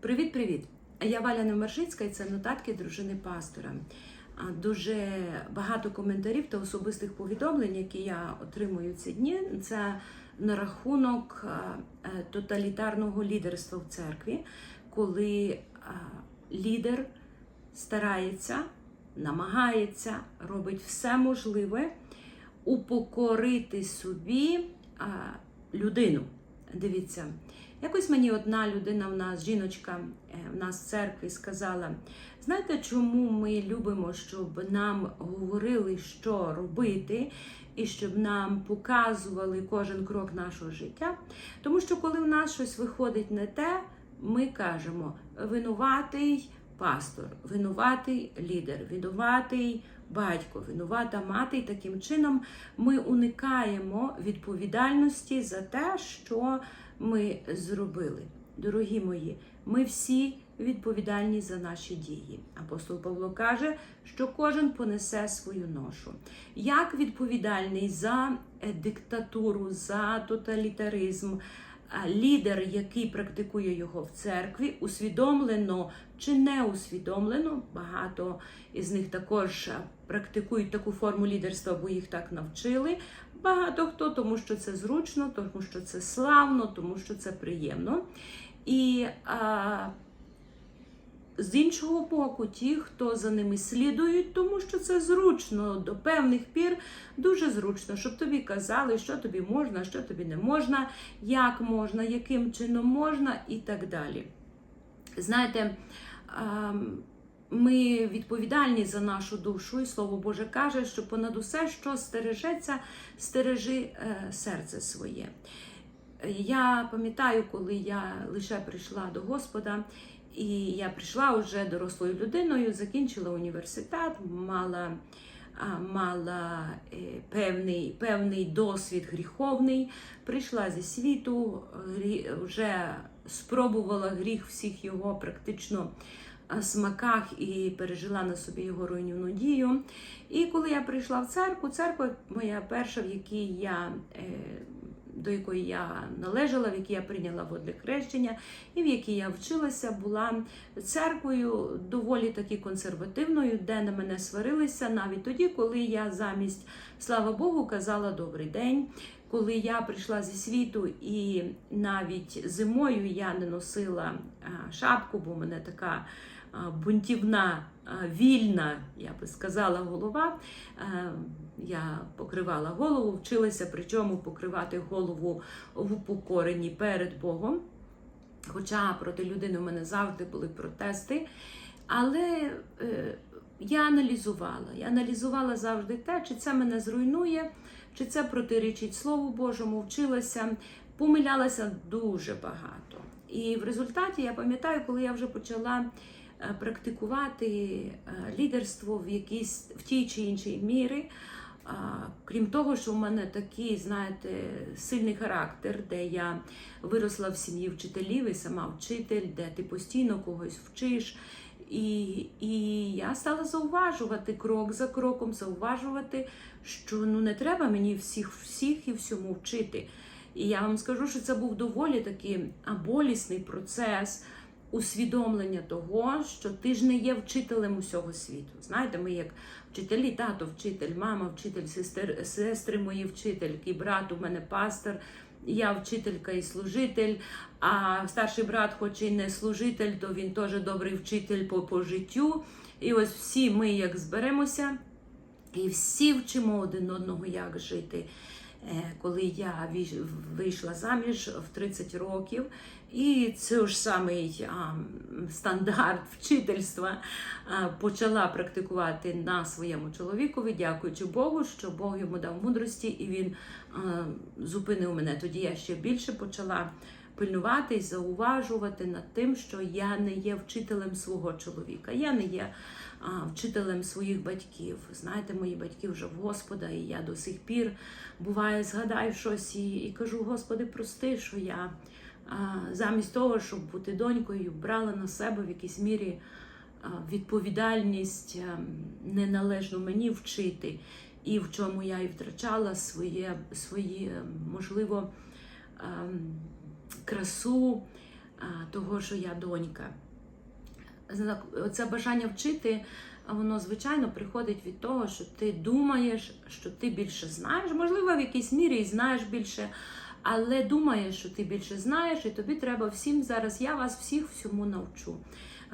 Привіт-привіт! Я Валя Немержицька і це нотатки дружини пастора. Дуже багато коментарів та особистих повідомлень, які я отримую ці дні. Це на рахунок е, тоталітарного лідерства в церкві, коли лідер старається, намагається, робить все можливе упокорити собі людину. Дивіться, якось мені одна людина в нас, жіночка е, в нас в церкві, сказала: знаєте, чому ми любимо, щоб нам говорили, що робити, і щоб нам показували кожен крок нашого життя? Тому що коли в нас щось виходить не те, ми кажемо винуватий пастор, винуватий лідер, винуватий батько, винувата мати. І таким чином ми уникаємо відповідальності за те, що ми зробили. Дорогі мої, ми всі відповідальні за наші дії. Апостол Павло каже, що кожен понесе свою ношу. Як відповідальний за е, диктатуру, за тоталітаризм, лідер, який практикує його в церкві, усвідомлено чи не усвідомлено, багато із них також практикують таку форму лідерства, бо їх так навчили. Багато хто, тому що це зручно, тому що це славно, тому що це приємно. І а, з іншого боку, ті, хто за ними слідують, тому що це зручно до певних пір, дуже зручно, щоб тобі казали, що тобі можна, що тобі не можна, як можна, яким чином можна і так далі. Знаєте, ми відповідальні за нашу душу, і Слово Боже каже, що понад усе, що стережеться, стережи е, серце своє. Я пам'ятаю, коли я лише прийшла до Господа, і я прийшла вже дорослою людиною, закінчила університет, мала мала е, певний певний досвід гріховний, прийшла зі світу, вже спробувала гріх всіх його практично смаках і пережила на собі його руйнівну дію. І коли я прийшла в церкву, церква моя перша, в якій я. Е, до якої я належала, в якій я прийняла водне хрещення, і в якій я вчилася, була церквою доволі таки консервативною, де на мене сварилися навіть тоді, коли я замість слава Богу казала добрий день. Коли я прийшла зі світу, і навіть зимою я не носила шапку, бо мене така бунтівна, вільна, я би сказала, голова. Я покривала голову, вчилася, причому покривати голову в упокоренні перед Богом. Хоча проти людини в мене завжди були протести. Але е, я аналізувала. Я аналізувала завжди те, чи це мене зруйнує, чи це протирічить Слову Божому, вчилася, помилялася дуже багато. І в результаті я пам'ятаю, коли я вже почала. Е, практикувати е, лідерство в якійсь в тій чи іншій мірі. Крім того, що в мене такий, знаєте, сильний характер, де я виросла в сім'ї вчителів і сама вчитель, де ти постійно когось вчиш. І і я стала зауважувати крок за кроком, зауважувати, що ну не треба мені всіх всіх і всьому вчити. І я вам скажу, що це був доволі такий болісний процес усвідомлення того, що ти ж не є вчителем усього світу. Знаєте, ми як вчителі, тато, вчитель, мама, вчитель, сестри, сестри мої вчительки, брат у мене пастор. Я вчителька і служитель, а старший брат, хоч і не служитель, то він теж добрий вчитель по, по життю. І ось всі ми як зберемося, і всі вчимо один одного, як жити. Е, коли я вийшла заміж в 30 років, і це ж самий стандарт вчительства почала практикувати на своєму чоловікові, дякуючи Богу, що Бог йому дав мудрості, і він зупинив мене. Тоді я ще більше почала пильнувати і зауважувати над тим, що я не є вчителем свого чоловіка. Я не є а, вчителем своїх батьків. Знаєте, мої батьки вже в Господа, і я до сих пір буває, згадаю щось і, і кажу: Господи, прости, що я а, замість того, щоб бути донькою, брала на себе в якійсь мірі відповідальність неналежно мені вчити. І в чому я і втрачала своє, свої, можливо, красу, того, що я донька. Це бажання вчити, воно звичайно приходить від того, що ти думаєш, що ти більше знаєш, можливо, в якійсь мірі і знаєш більше, але думаєш, що ти більше знаєш, і тобі треба всім зараз. Я вас всіх всьому навчу.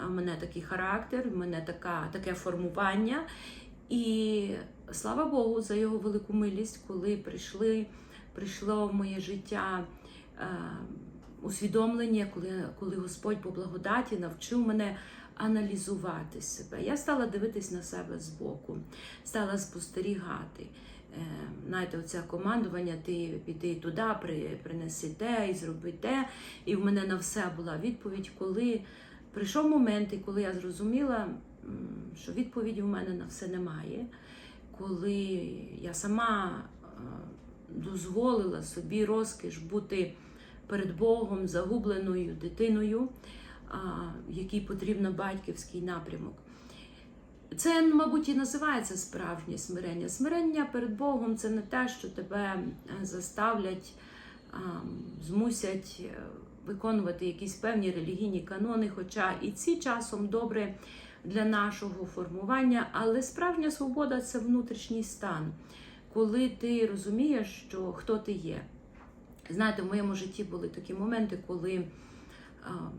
В мене такий характер, в мене така, таке формування. І слава Богу за його велику милість, коли прийшли, прийшло в моє життя усвідомлення, коли, коли Господь по благодаті навчив мене аналізувати себе. Я стала дивитись на себе збоку, стала спостерігати. Е, Знаєте, оце командування, ти піди туди, при, принеси те і зроби те. І в мене на все була відповідь, коли прийшов момент, і коли я зрозуміла, що відповіді в мене на все немає, коли я сама е, дозволила собі розкіш бути перед Богом загубленою дитиною, якій потрібно батьківський напрямок. Це, мабуть, і називається справжнє смирення. Смирення перед Богом це не те, що тебе е, заставлять, змусять е, виконувати якісь певні релігійні канони, хоча і ці часом добре для нашого формування, але справжня свобода це внутрішній стан, коли ти розумієш, що хто ти є. Знаєте, в моєму житті були такі моменти, коли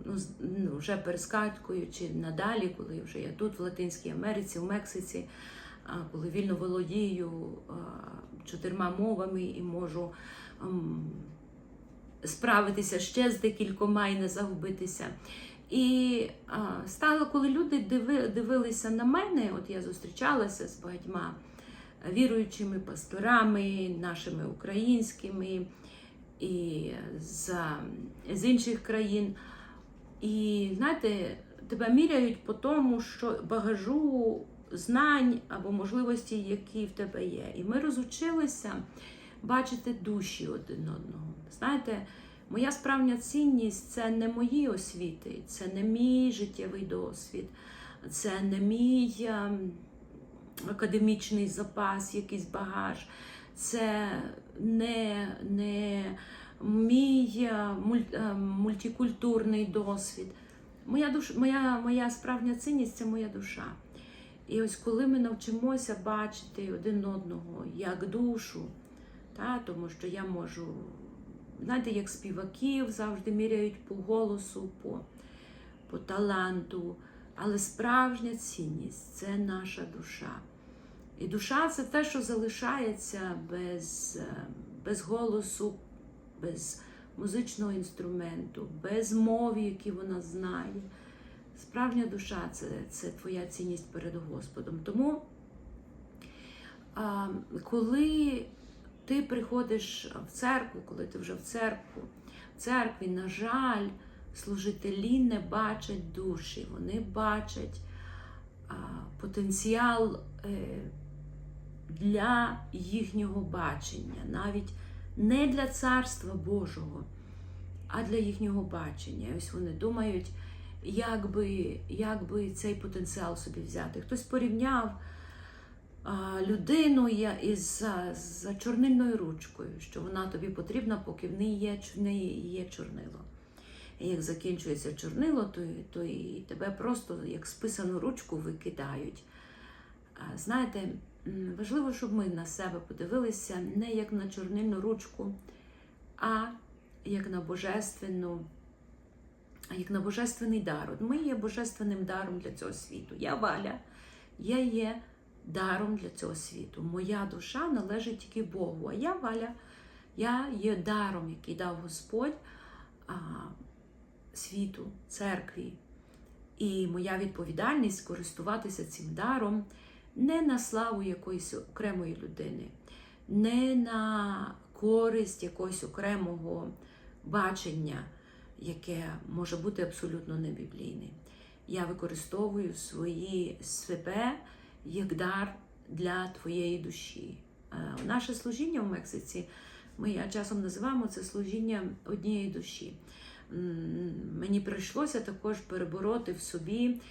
ну, ну, вже перескакуючи надалі, коли вже я тут, в Латинській Америці, в Мексиці, коли вільно володію чотирма мовами і можу справитися ще з декількома і не загубитися. І стало, коли люди диви, дивилися на мене, от я зустрічалася з багатьма віруючими пасторами, нашими українськими і з, з інших країн. І знаєте, тебе міряють по тому, що багажу знань або можливості, які в тебе є. І ми розучилися бачити душі один одного. Знаєте, моя справжня цінність це не мої освіти, це не мій життєвий досвід, це не мій ем, академічний запас, якийсь багаж. Це не, не мій е, е, мультикультурний досвід. Моя, душ, моя, моя справжня цінність це моя душа. І ось коли ми навчимося бачити один одного як душу, та, тому що я можу, знаєте, як співаків завжди міряють по голосу, по, по таланту, але справжня цінність це наша душа. І душа це те, що залишається без, е, без голосу, без музичного інструменту, без мови, які вона знає. Справжня душа це, це твоя цінність перед Господом. Тому, коли ти приходиш в церкву, коли ти вже в церкву, в церкві, на жаль, служителі не бачать душі, вони бачать а, потенціал е, для їхнього бачення, навіть не для царства Божого, а для їхнього бачення. Ось вони думають, як би, як би цей потенціал собі взяти. Хтось порівняв людину із за чорнильною ручкою, що вона тобі потрібна, поки в неї є, в неї є чорнило. Як закінчується чорнило, то, то і тебе просто як списану ручку викидають. Знаєте, важливо, щоб ми на себе подивилися не як на чорнильну ручку, а як на божественну, як на божественний дар. От ми є божественним даром для цього світу. Я Валя, я є даром для цього світу. Моя душа належить тільки Богу, а я Валя, я є даром, який дав Господь світу, церкві. І моя відповідальність користуватися цим даром не на славу якоїсь окремої людини, не на користь якогось окремого бачення, яке може бути абсолютно небіблійне. Я використовую свої себе як дар для твоєї душі. Е, Наше служіння в Мексиці, ми часом називаємо це служіння однієї душі. Мені прийшлося також перебороти в собі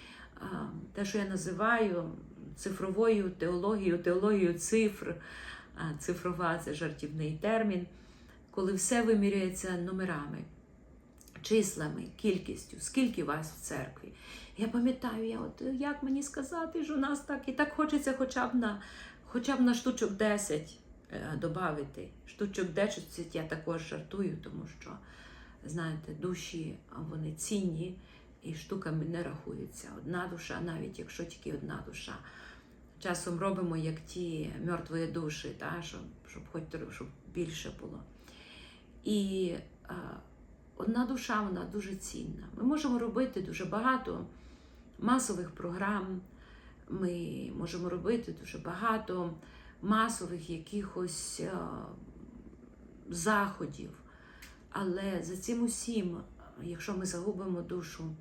те, що я називаю цифровою теологією, теологією цифр. Цифрова це жартівний термін, коли все вимірюється номерами. числами, кількістю, скільки вас в церкві. Я пам'ятаю, я от як мені сказати, що у нас так і так хочеться хоча б на хоча б на штучок 10 е, додати. Штучок 10 я також жартую, тому що, знаєте, душі вони цінні і штуками не рахуються. Одна душа, навіть якщо тільки одна душа. Часом робимо як ті мертві душі, та, щоб, щоб хоч щоб більше було. І а, одна душа вона дуже цінна. Ми можемо робити дуже багато масових програм, ми можемо робити дуже багато масових якихось а, заходів. Але за цим усім, якщо ми загубимо душу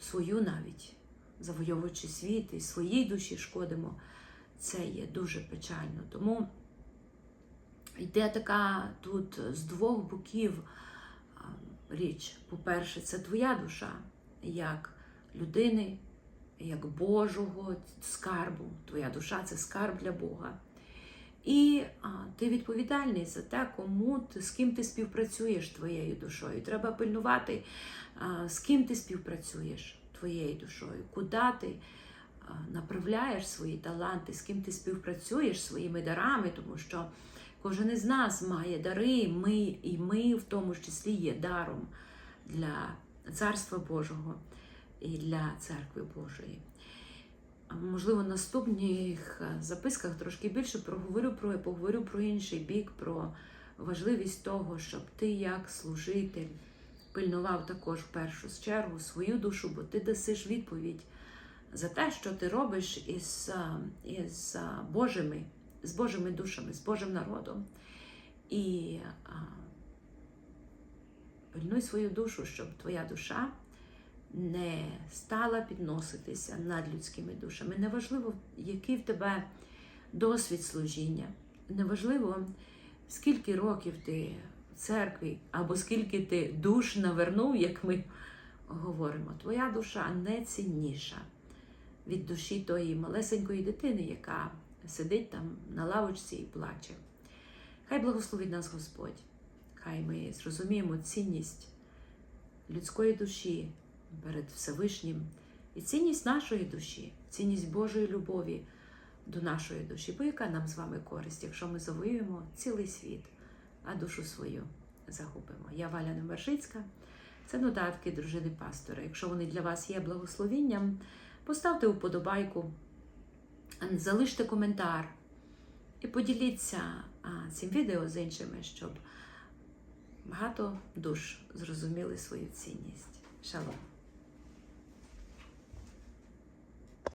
свою навіть, завойовуючи світ і своїй душі шкодимо, це є дуже печально. Тому йде така тут з двох боків річ. По-перше, це твоя душа, як людини, як Божого скарбу. Твоя душа це скарб для Бога. І а, ти відповідальний за те, кому ти, з ким ти співпрацюєш твоєю душою. Треба пильнувати, а, з ким ти співпрацюєш твоєю душою, куди ти а, направляєш свої таланти, з ким ти співпрацюєш своїми дарами, тому що кожен із нас має дари, ми і ми в тому числі є даром для Царства Божого і для церкви Божої. Можливо, наступних е, записках трошки більше проговорю про поговорю про інший бік, про важливість того, щоб ти як служитель пильнував також в першу чергу свою душу, бо ти дасиш відповідь за те, що ти робиш із, із Божими, з Божими душами, з Божим народом. І пильнуй свою душу, щоб твоя душа не стала підноситися над людськими душами. Неважливо, який в тебе досвід служіння, неважливо, скільки років ти в церкві, або скільки ти душ навернув, як ми говоримо. Твоя душа не цінніша від душі тої малесенької дитини, яка сидить там на лавочці і плаче. Хай благословить нас Господь, хай ми зрозуміємо цінність людської душі перед Всевишнім і цінність нашої душі, цінність Божої любові до нашої душі, бо яка нам з вами користь, якщо ми завоюємо цілий світ, а душу свою загубимо. Я Валя Немержицька. Це нотатки дружини пастора. Якщо вони для вас є благословінням, поставте уподобайку, залиште коментар і поділіться цим відео з іншими, щоб багато душ зрозуміли свою цінність. Шалом!